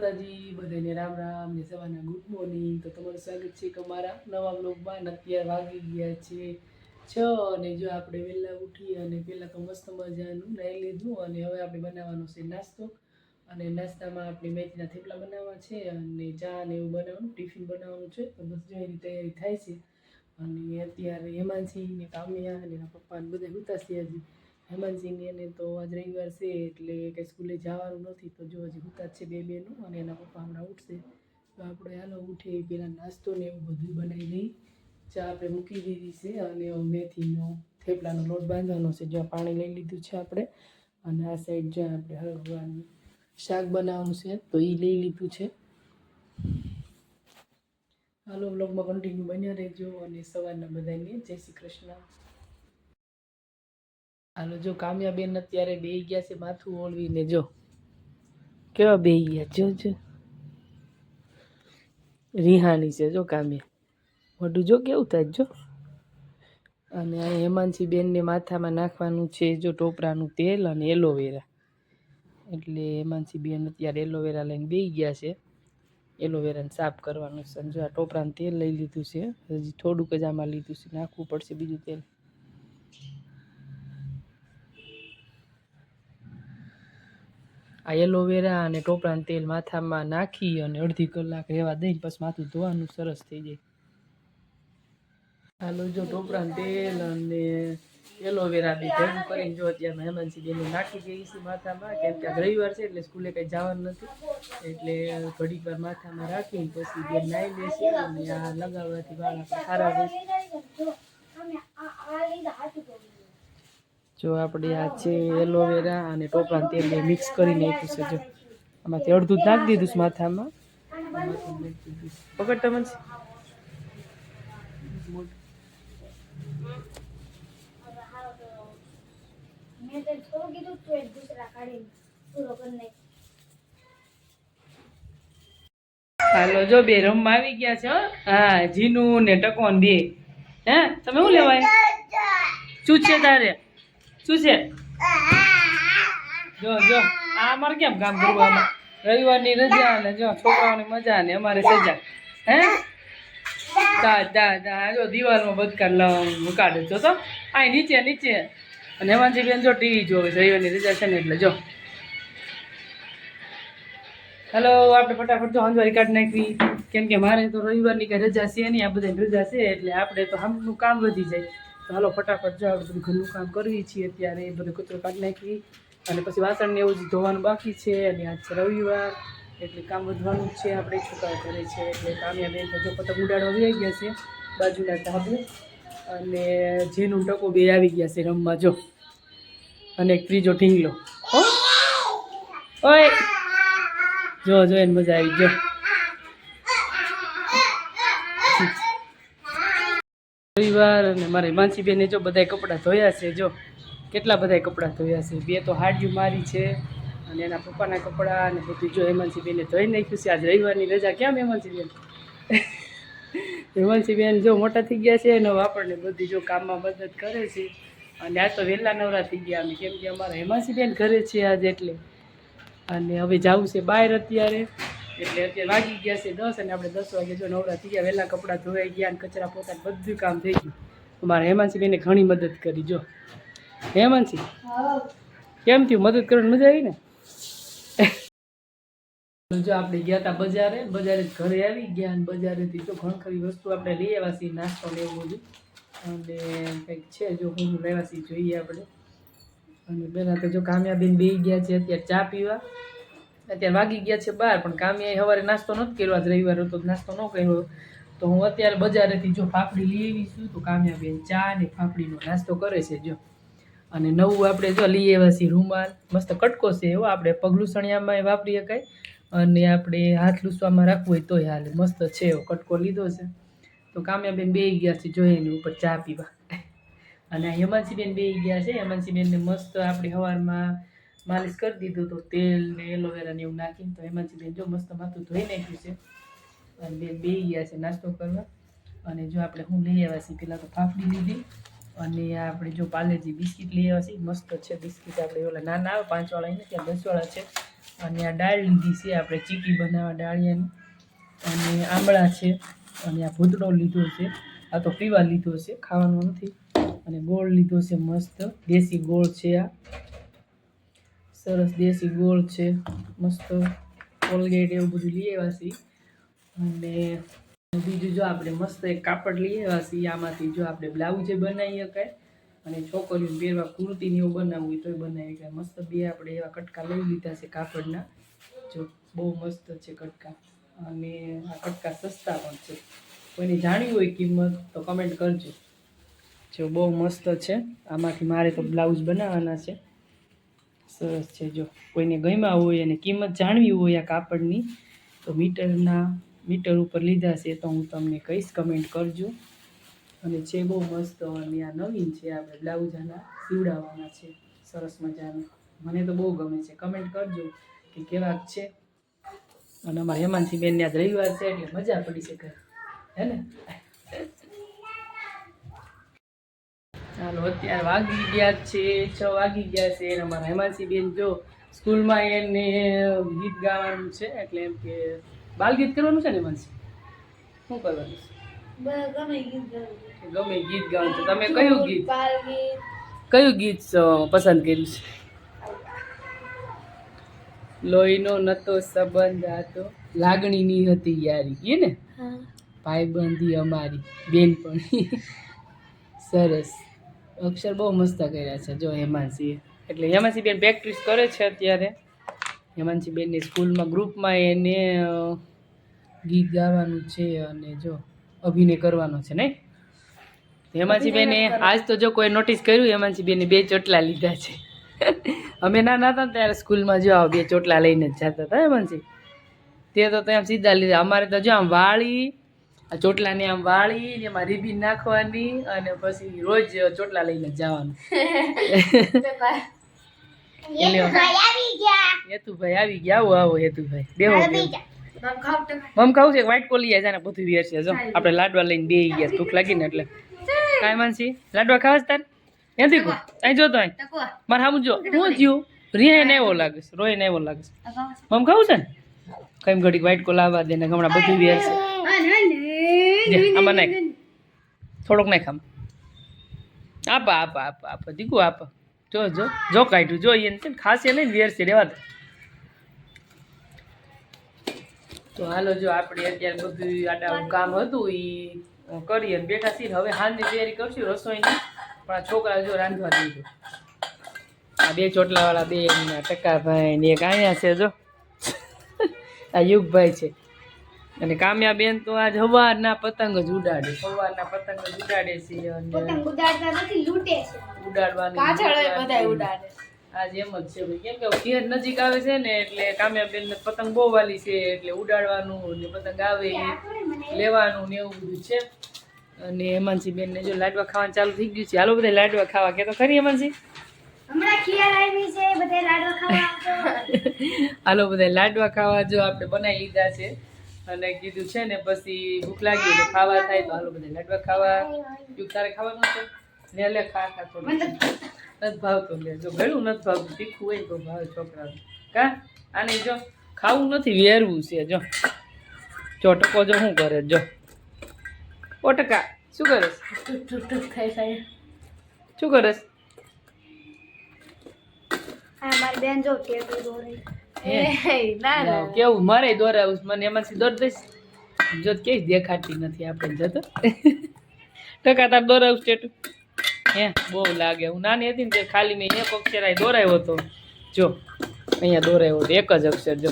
દાદાજી બધાને રામ રામ ને સવારના ગુડ મોર્નિંગ. તો તમારું સ્વાગત છે કે અમારા નવા બ્લોગમાં અત્યારે વાગી ગયા છે છ અને જો આપણે વહેલા ઉઠી અને પહેલાં તો મસ્ત મજાનું નાહી લીધું અને હવે આપણે બનાવવાનો છે નાસ્તો. અને નાસ્તામાં આપણે મેથીના થેપલા બનાવવા છે અને ચા ને એવું બનાવવાનું, ટિફિન બનાવવાનું છે. તો બસ જો એની તૈયારી થાય છે. અને અત્યારે હેમાંસી ને કામ્યા અને એના પપ્પા બધા ઉતારશે હજી હેમાંતસિંહની એને તો આજ રવિવાર છે એટલે કંઈ સ્કૂલે જવાનું નથી. તો જો હજી હુતા છે બે બેનું અને એના પપ્પા હમણાં ઉઠશે. તો આપણે હાલો ઉઠે પહેલાં નાસ્તો ને એવું બધું બનાવી દઈ ચા આપણે મૂકી દીધી છે અને મેથીનો થેપલાનો લોટ બાંધવાનો છે. જ્યાં પાણી લઈ લીધું છે આપણે. અને આ સાઈડ જ્યાં આપણે હળવાનું શાક બનાવવાનું છે, તો એ લઈ લીધું છે. હાલો બ્લોગમાં કન્ટિન્યુ બન્યા રહેજો અને સવારના બધાને જય શ્રી કૃષ્ણ. હાલો જો કામ્યાબેન અત્યારે બે ગયા છે માથું ઓળવીને જો. કેવા બે ગયા? જો જો. રિહાણી છે, જો કામ્યા. મોઢું જો કેવું થાય જો. અને હેમાંશી બેનને માથામાં નાખવાનું છે, જો ટોપરાનું તેલ અને એલોવેરા. એટલે હેમાંશી બેન અત્યારે એલોવેરા લઈને બેહી ગયા છે. એલોવેરાને સાફ કરવાનું છે. જો આ ટોપરાનું તેલ લઈ લીધું છે, હજી થોડુંક જ આમાં લીધું છે, નાખવું પડશે બીજું તેલ. આ એલોવેરા અને ટોપરાનું તેલ માથામાં નાખી અને અડધી કલાક રહેવા દઈને પછી માથું ધોવાનું સરસ થઈ જાય. હાલો, જો ટોપરાનું તેલ અને એલોવેરા બી ભેગું કરીને જો અત્યારે હેમાંસી બેન નાખી દઈએ છીએ માથામાં. કેમ કે રવિવાર છે એટલે સ્કૂલે કંઈ જવાનું નથી. એટલે ઘડીક વાર માથામાં રાખીને પછી બેન નાહી લેશે અને આ લગાવવાથી વાળ સારા રહેશે. જો આપણે આ છે એલોવેરા અને ટોપરાનું તેલ બે મિક્સ કરી નાખ્યું છે, જો. આમાંથી અડધું જ નાખી દીધું માથામાં. પકડ તમને હાલો, જો બે રમવા આવી ગયા છે, હા. જીનું ને ટકોન બે. હે, તમે શું લેવાય? શું છે તારે. શું છે? જો જો. આ અમારે કેમ કામ કરવાનું? રવિવારની રજા ને જો, છોકરાઓની મજા ને અમારે સજા. હે? તા દા દા જો દિવાલમાં બદકાર મુકાડે જો તો. આ નીચે નીચે. અને હેમાનજી બેન જો ટીવી જોવે રવિવારની રજા છે ને એટલે જો. હેલો આપણે ફટાફટ તો હંજવારી કાઢી નાખવી. કેમ કે મારે તો રવિવારની કઈ રજા છે નહીં, આ બધાની રજા છે એટલે આપણે તો હમનું કામ વધી જાય. તો હાલો ફટાફટ જાઓ બધું ઘરનું કામ કરવી છીએ અત્યારે, એ બધું કચરો કાઢી નાખી. અને પછી વાસણને એવું જ ધોવાનું બાકી છે, અને આજ છે રવિવાર, એટલે કામ વધવાનું છે, આપણે છોકરાઓ કરે છે, એટલે કામ્યા બેન તો જો પતંગ ઉડાડવા આવી ગયા છે, બાજુના ધાબે અને જેનું ટકો બે આવી ગયા છે રમવા, જો. અને એક ત્રીજો ઢીંગલો. ઓય. જો જો એને મજા આવી જો રવિવાર અને મારી માનસી બેને જો બધાય કપડાં ધોયા છે, જો કેટલા બધાય કપડાં ધોયા છે? બે તો હાડિયું મારી છે અને એના પપ્પાના કપડાં અને બધું જો હેમાંસી બેને ધોઈ નાખ્યું છે. આજ રવિવારની રજા કેમ હેમાંસી બેન હેમાંસી બેન જો મોટા થઈ ગયા છે હવે આપણને બધી જો કામમાં મદદ કરે છે. અને આ તો વહેલા નવરા થઈ ગયા અમે. કેમ કે અમારા હેમાંસી બેન ઘરે છે આજ એટલે. અને હવે જવું છે બહાર અત્યારે. એટલે અત્યારે વાગી ગયા છે દસ અને આપણે દસ વાગે જો નવરા થઈ ગયા વહેલા કપડાં ધોવાઈ ગયા અને કચરા પોતા બધું કામ થઈ ગયું. અમારા હેમાનસિંહભાઈને ઘણી મદદ કરી, જો. હેમાનસિંહ કેમ થયું? મદદ કરવાની મજા આવી ને? જો આપણે ગયા હતા બજારે બજારે ઘરે આવી ગયા અને બજારેથી જો ઘણી ખરી વસ્તુ આપણે લઈ આવ્યા છીએ, નાસ્તો લેવો જોઈએ અને કંઈક છે જો હું લેવા જોઈએ આપણે. અને પહેલાં તો જો કામ્યાબેન બે ગયા છે, અત્યારે ચા પીવા. અત્યારે વાગી ગયા છે બહાર પણ કામ્યાએ સવારે નાસ્તો નથી કર્યો, આજ રવિવાર હતો, નાસ્તો ન કર્યો. તો હું અત્યારે બજારેથી જો ફાફડી લઈ આવી છું, તો કામ્યાબેન ચા ને ફાફડીનો નાસ્તો કરે છે, જો. અને નવું આપણે જો લઈ આવ્યા છીએ રૂમાલ. મસ્ત કટકો છે એવો, આપણે પગલુસણિયામાં એ વાપરી શકાય. અને આપણે હાથ લૂસવામાં રાખવું હોય તોય હાલ, મસ્ત છે એવો કટકો લીધો છે. તો કામ્યાબેન બે ગયા છે જોઈએ એની ઉપર ચા પીવા. અને આ હેમાંસીબેન બે ગયા છે હેમાંસીબેનને મસ્ત આપણે સવારમાં માલિશ કરી દીધું તો તેલ ને એલોવેરા ને એવું નાખીને તો હેમાંસીબેન જો મસ્ત માથું ધોઈ નાખ્યું છે. અને બેન બે ગયા છે નાસ્તો કરવા. અને જો આપણે હું લઈ આવ્યા છીએ પહેલાં તો ફાફડી લીધી. અને આપણે જો પાલેજી બિસ્કિટ લઈ આવ્યા છીએ, મસ્ત છે બિસ્કિટ. આપણે ઓલા નાના આવે, પાંચવાળા, એને ત્યાં દસવાળા છે. અને આ દાળ લીધી છે, આપણે ચીકી બનાવવા દાળિયાની અને આંબળા છે, અને આ ભૂતડો લીધો છે. આ તો પીવા લીધો છે, ખાવાનો નથી. અને ગોળ લીધો છે મસ્ત. દેશી ગોળ છે આ. સરસ દેશી ગોળ છે. મસ્ત કોલગેટ એવું બધું લઈ આવ્યા અને બીજું જો આપણે મસ્ત એક કાપડ લઈ આવ્યા છીએ. આમાંથી જો આપણે બ્લાઉઝ બનાવી શકાય. અને છોકરીઓ પહેરવા કુર્તીને એવું બનાવવું હોય તોય બનાવી શકાય. મસ્ત બે આપણે એવા કટકા લઈ લીધા છે કાપડના. જો બહુ મસ્ત છે કટકા. અને આ કટકા સસ્તા પણ છે. કોઈને જાણવી હોય કિંમત તો કમેન્ટ કરજો. જો બહુ મસ્ત છે. આમાંથી મારે તો બ્લાઉઝ બનાવવાના છે. સરસ છે જો. કોઈને ગમ્યા હોય અને કિંમત જાણવી હોય આ કાપડની, તો મીટરના, મીટર ઉપર લીધા છે તો હું તમને કહીશ કમેન્ટ કરજો. અને છે બહુ મસ્ત અને આ નવીન છે આપણે બ્લાઉઝ આના સીવડાવવાના છે. સરસ મજાના. મને તો બહુ ગમે છે. કમેન્ટ કરજો કે કેવાક છે. અને અમારા હેમાનસિંહ બેનને આજ રવિવાર છે એટલે મજા પડી છે ઘરે. હે ને? ચાલો અત્યારે વાગી ગયા છે છ વાગી ગયા છે અને અમારા હેમાસી બેન જો સ્કૂલમાં એને ગીત ગાવાનું છે એટલે એમ કે બાલ ગીત કરવાનું છે ને હેમાંશી શું કરવાનું છે? ગમે ગીત ગાવાનું છે. તમે કયું ગીત? કયું ગીત પસંદ કર્યું છે? લોહીનો નતો સંબંધ હતો લાગણીની હતી યારી. એ ને? ભાઈબંધી અમારી બેનપણી. સરસ. અક્ષર બહુ મસ્ત કર્યા છે જો હેમાંશીએ એટલે હેમાંશી બેન પ્રેક્ટિસ કરે છે અત્યારે? હેમાંશી સ્કૂલમાં ગ્રુપમાં એને ગીત ગાવાનું છે અને જો અભિનય કરવાનો છે નહીં? હેમાંશી બેને આજ તો જો કોઈ નોટિસ કર્યું હેમાંશી બેને બે ચોટલા લીધા છે. અમે નાના હતા ત્યારે સ્કૂલમાં જો આવા બે ચોટલા લઈને જ જતા હતા હેમાંશી. તે તો ત્યાં સીધા લીધા. અમારે તો જો આમ વાળી ચોટલાને આમ વાળી ને એમાં રીબીન નાખવાની અને પછી રોજ ચોટલા લઈને જવાનું. હેતુભાઈ આવી ગયા. આવો આવો હેતુભાઈ. બેહો બેહો. મમ ખાવું છે વ્હાઈટ કોલી જાય ને બધું વેર છે. જો આપણે લાડવા લઈને બે ગયા. ભૂખ લાગી ને એટલે. કાંઈ માનસી લાડવા ખાવા તાર? નથી કો અહીં જોતો અહીં. મારે સામું જો. હું જ્યું રિયા ને એવો લાગે છે. રોય ને એવો લાગે છે. મમ ખાવું છે ને? કઈ ઘડીક વ્હાઈટ કોલ આવવા દે ને હમણાં બધું વેર છે. આમાં નાખ. થોડોક નાખ આમાં. આપ આપ આપ આપ દીકુ આપ. જો જો જો કાઢ્યું જો એને છે ખાસ એ નહીં વેર છે રેવા દે. તો હાલો જો આપણે અત્યારે બધું આડા કામ હતું એ કરીએ બેઠા છીએ હવે હાલની તૈયારી કરશું રસોઈની. પણ આ છોકરા જો રાંધવા દીધું આ બે ચોટલાવાળા બે ટકાભાઈ ને એક અહીંયા છે જો. આ યુગભાઈ છે. અને કામ્યા બેન તો આજ સવારના પતંગ જ ઉડાડે. સવારના પતંગ જ ઉડાડે છે અને પતંગ ઉડાડતા નથી લૂંટે છે. ઉડાડવાની આજ એમ જ છે ભાઈ. કેમ કે ઘેર નજીક આવે છે ને એટલે કામ્યાબેન બેન પતંગ બહુ વાલી છે એટલે ઉડાડવાનું ને પતંગ આવે લેવાનું ને એવું બધું છે. અને હેમાનસિંહ બેન ને જો લાડવા ખાવાનું ચાલુ થઈ ગયું છે. હાલો બધા લાડવા ખાવા. કે તો ખરી લાડવા હાલો બધા લાડવા ખાવા જો આપણે બનાવી લીધા છે. અને કીધું છે ને પછી ભૂખ લાગી તો ખાવા થાય તો હાલો બધા લાડવા ખાવા. યુગ તારે ખાવાનું છે? ને લે ખા ખા થોડું નથી ભાવતું લે જો ઘણું નથી ભાવતું તીખું હોય તો ભાવે છોકરાને. કા? આને જો ખાવું નથી વેરવું છે જો. જો ટકો જો શું કરે જો. ઓ ટકા શું કરે શું કરે હા મારી બેન જો ટેટુ દોરી. કેવું? મારે દોરાવું. મને એમાંથી દોર દઈશ. જો કે દેખાતી નથી આપણે જતો ટકા તાર દોરાવું સ્ટેટુ હે બહુ લાગે. હું નાની હતી ને ખાલી મેં એક અક્ષર અહીં દોરાયો હતો. જો અહીંયા દોરાયો હતો. એક જ અક્ષર જો.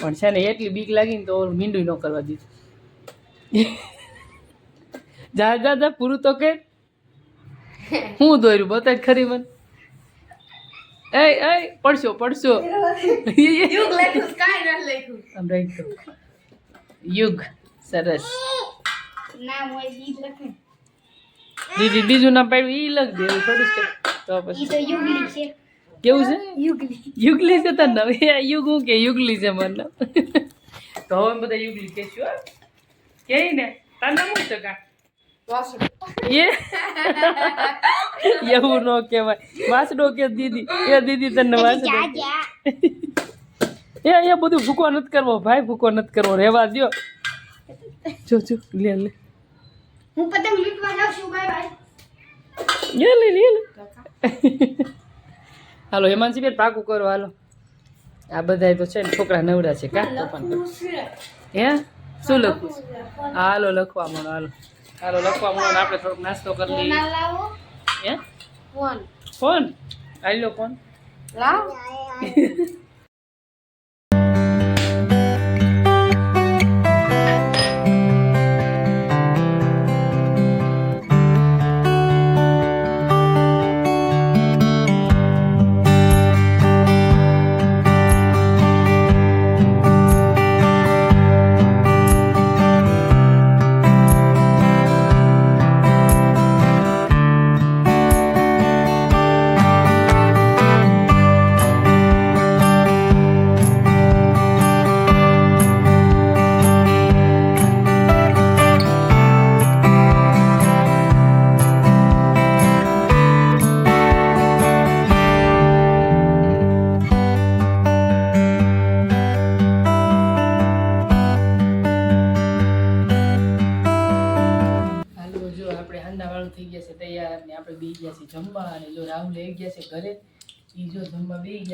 પણ છે ને એટલી બીક લાગી ને તો મીંડું ન કરવા દીધું. જા જા જા પૂરું તો કે હું દોર્યું? બતાય ખરી મને. એ એ પડશો પડશો. આમ રાખ દો. યુગ સરસ. નામ હોય ગીત લખે. દીદી બીજું નામ પાડ્યું ઈ લખ દે એવું જ કે તો ઈ પછી તો યુગલી છે. કેવું છે? યુગલી. યુગલી છે તાર નામ. એ યુગ હું કે યુગલી છે મારું નામ. તો હવે બધા યુગલી કહેશું હા. કે ને તાર નામ શું છે કા એ? એવું ન કહેવાય. વાસડો કે દીદી. એ દીદી તને વાસડો એ અહીંયા બધું ભૂકો નથી કરવો. ભાઈ ભૂકો નથી કરવો. રહેવા દ્યો. જો જો લે લે. હું પતંગ લૂંટવા જાઉં છું બાય બાય. લે લે લે હાલો હેમાનસી બેન પાકું કરો હાલો. આ બધાય તો છે ને છોકરા નવરા છે. કા? હે? શું લખું? હાલો લખવા મળો હાલો. હાલો લખવા મળો આપણે થોડોક નાસ્તો કરી લઈએ. હે? ફોન. ફોન? આવી લો ફોન. લાવ.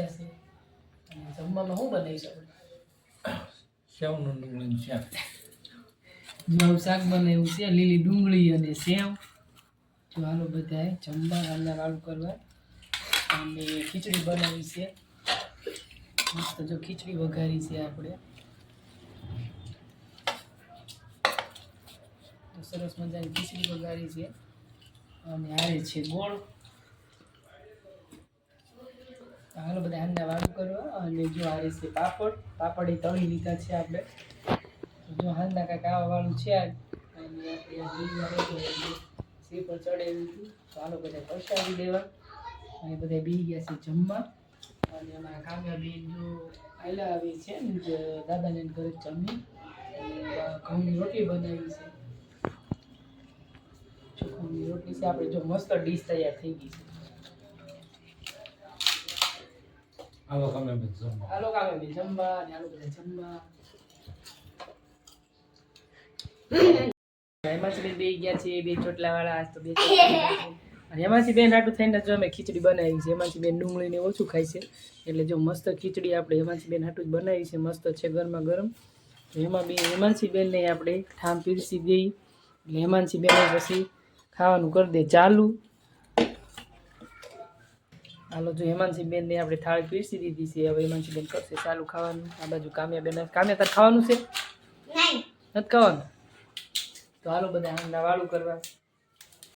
છે. અને જમવામાં શું બનાવી શકું? સેવનું ડુંગળી શાક. જો શાક બનાવ્યું છે. લીલી ડુંગળી અને સેવ. જો હાલો બધાએ જમવા હાંડા વાળું કરવા. અને ખીચડી બનાવી છે. મસ્ત જો ખીચડી વઘારી છે આપણે. તો સરસ મજાની ખીચડી વઘારી છે. અને આવે છે ગોળ તો હાલો, બધા હાંડા વાળું કરવા અને જો આ છે પાપડ. પાપડ એ તળી લીધા છે આપણે. જો હાંદા કાંઈક આવા વાળું છે સી પર ચડેલું હતું. હાલો બધા પ્રસાદી દેવા અને બધા બી ગયા છે જમવા. અને અમારા કામ્યા બેન જો આયલા આવી છે ને, જે દાદાને ઘરે જમી. ઘઉંની રોટલી બનાવી છે. ઘઉંની રોટલી છે, આપણે જો મસ્ત ડીશ તૈયાર થઈ ગઈ છે. આવો તમે બધું જમવા. હાલો કામે બેન જમવા અને હાલો બધા જમવા. એમાંથી બેન બે ગયા છે બે ચોટલા વાળા આજ તો બે. અને એમાંથી બેન આટલું થઈને જો અમે ખીચડી બનાવી છે. એમાંથી બેન ડુંગળીને ઓછું ખાય છે. એટલે જો મસ્ત ખીચડી આપણે એમાંથી બેન હાટું જ બનાવી છે. મસ્ત છે ગરમા ગરમ. એમાં બી હેમાંસી બેનને આપણે ઠામ પીરસી દઈ. એટલે હેમાનસી બેન પછી ખાવાનું કરી દે. ચાલુ. હાલો જો હેમાનસિંહબેનને બેનને આપણે થાળી પીરસી દીધી છે હવે હેમાનસિંહબેન બેન કરશે ચાલુ ખાવાનું. આ બાજુ કામ્યા બેન કામ્યા તાર ખાવાનું છે? નથી ખાવાનું? તો હાલો બધા હાંડા વાળું કરવા.